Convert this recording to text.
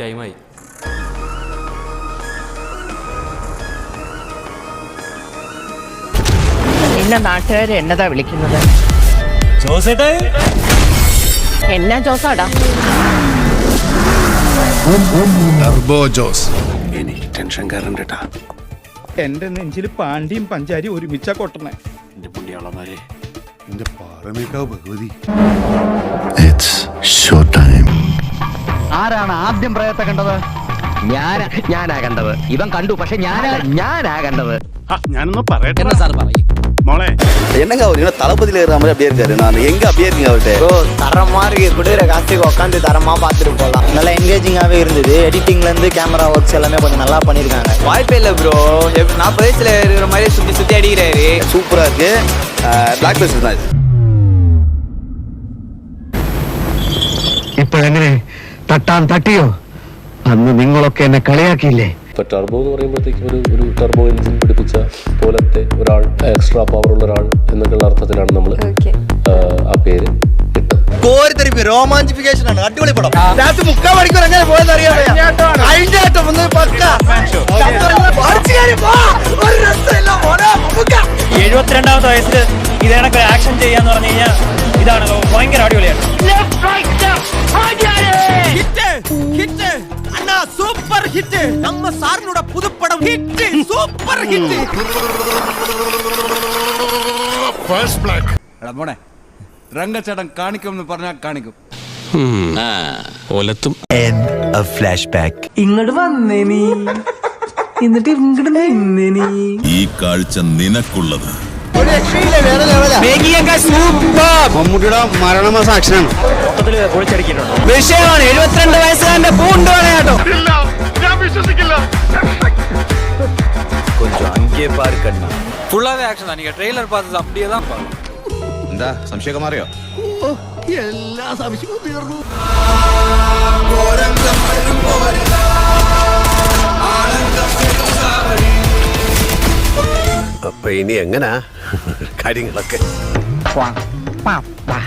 ടൈമായി എന്നെ നാട്ടുകാര് എന്നതാ വിളിക്കുന്നത്? എന്നാ ജോസാടാ? ടർബോ ജോസ്. എനിക്ക് ടെൻഷൻ കയറണ്ട കേട്ടാ എന്റെ നെഞ്ചിൽ പാണ്ടിയും പഞ്ചാരി ഒരുമിച്ച കൊട്ടണേ. എന്റെ പുണ്യാളന്മാരെ. എന്റെ Paramekkavu Bhagavathi. It's show time ആരാണ് ആദ്യം പ്രയത്തെ കണ്ടത് ഞാൻ ഞാനാ കണ്ടത് ഇവൻ കണ്ടു പക്ഷെ ഞാനാ ഞാനാ കണ്ടത് ഞാനൊന്ന് പറയട്ടെ എന്നാ സാർ പറയും മോളെ என்னங்க அவர் என்ன தளபதியில இருக்கிற மாதிரி அப்படியே இருக்காரு நான் எங்க அப்படியே இருக்கீங்க அவர்கிட்ட ப்ரோ தரமா இருக்கு குடிக்கிற காசுக்கு உட்காந்து தரமா பார்த்துட்டு போகலாம் நல்லா என்கேஜிங்காகவே இருந்தது எடிட்டிங்ல இருந்து கேமரா ஒர்க்ஸ் எல்லாமே கொஞ்சம் நல்லா பண்ணியிருக்காங்க வாய்ப்பே இல்லை ப்ரோ நாற்பது வயசுல இருக்கிற மாதிரி சுத்தி சுத்தி அடிக்கிறாரு சூப்பரா இருக்கு பிளாக் பஸ்டர் தான் இது ഇപ്പോഴെങ്ങനെ തട്ടാൻ തട്ടിയോ? അന്ന് നിങ്ങളൊക്കെ എന്നെ കളിയാക്കിയില്ലേ? ഇപ്പൊ ടർബോ എന്ന് പറയുമ്പോഴത്തേക്കും ഒരു ഒരു ടർബോ എഞ്ചിൻ പിടിപ്പിച്ച പോലത്തെ ഒരാൾ എക്സ്ട്രാ പവർ ഉള്ള ഒരാൾ എന്നൊക്കെയുള്ള അർത്ഥത്തിലാണ് നമ്മൾ ആ പേര് കോരിത്തെരിപ്പ് രോമാഞ്ചിഫിക്കേഷൻ ആണ്. അടിപൊളി പടം. രാത്രി മുക്കാൽ മണിക്കൂർ എങ്ങനെ പോയെന്ന് അറിയാം അഴിഞ്ഞാട്ടം ഒന്ന് പക്ക. എഴുപത്തിരണ്ടാമത്തെ വയസ്സിൽ ഇതേണൊക്കെ ആക്ഷൻ ചെയ്യാന്ന് പറഞ്ഞു കഴിഞ്ഞാൽ ഇതാണ് ഭയങ്കര അടിപൊളിയാണ്. சார்னோட புதுப்படம் hit super hit first black മോനെ രംഗച്ചേട്ടൻ കാണിക്കും എന്ന് പറഞ്ഞാൽ കാണിക്കും ഒലത്തും ഇങ്ങോട്ട് വന്നേ നീ എന്നിട്ട് ഇങ്ങോട്ട് നിന്നേ നീ ഈ കാഴ്ച നിനക്കുള്ളത് മമ്മൂട്ടിയുടെ മരണമാസം ആക്ഷനാണ് വിഷയമാണ് എഴുപത്തിരണ്ട് വയസ്സുകാരന്റെ പൂണ്ട് കേട്ടോ ஃபுல்லாவே ஆக்ஷன் தான் நீங்க ட்ரெய்லர் பார்த்தது அப்படியே தான் എന്താ സംശയമൊക്കെ മാറിയോ അപ്പൊ ഇനി എങ്ങനാ കാര്യങ്ങളൊക്കെ പാ, പാ, പാ.